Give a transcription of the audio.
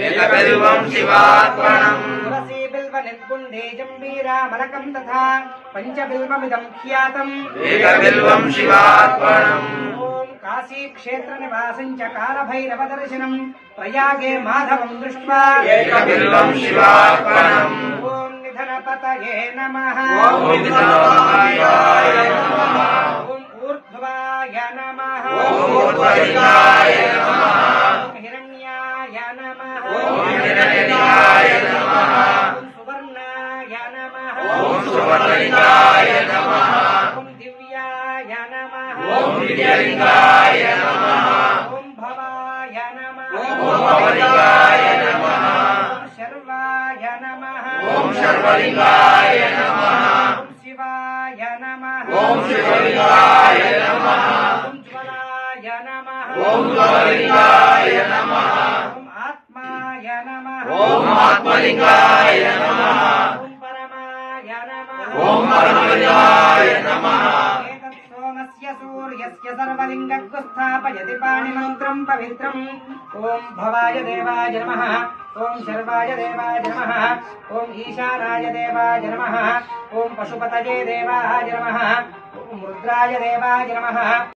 ఏకబిల్వం శివార్పణం. తులసీ బిల్వ నిర్గుండే జంబీరామలకం తథా పంచబిల్వమిదం ఖ్యాతం. ఏకబిల్వం శివార్పణం. ఓం కాశీ క్షేత్ర నివాసం చ కాలభైరవ దర్శనం ప్రయాగే మాధవం దృష్ట్వా. ఏకబిల్వం శివార్పణం. ఓం నిధనపతయే నమః. ఓం హిరణ్యాయ నమః ఓం హిరణ్యాయ నమః ఓం సువర్ణాయ నమః ఓం సువర్ణలింగాయ నమః ఓం దివ్యాయ నమః ఓం దివ్యలింగాయ నమః ఓం భవాయ నమః ఓం భవలింగాయ నమః ఓం శర్వాయ నమః ఓం సర్వలింగాయ నమః ఓం శివాయ నమః ఓం శివలింగాయ నమః ఓం జ్వలాయ నమః ఓం జ్వలలింగాయ నమః ఓం ఆత్మాయ నమః ఓం ఆత్మలింగాయ నమః. ఓం పరమాయ నమః. ఓం పరమలింగాయ నమః సూర్యస్య సర్వలింగకు స్థాపయతి పాణిమంత్రం పవిత్రం. ఓం భవాయ దేవాయ నమః. ఓం శర్వాయ దేవాయ నమః. ఓం ఈశానాయ దేవాయ నమః. ఓం పశుపతయే దేవాయ నమః. ఓం రుద్రాయ దేవాయ నమః.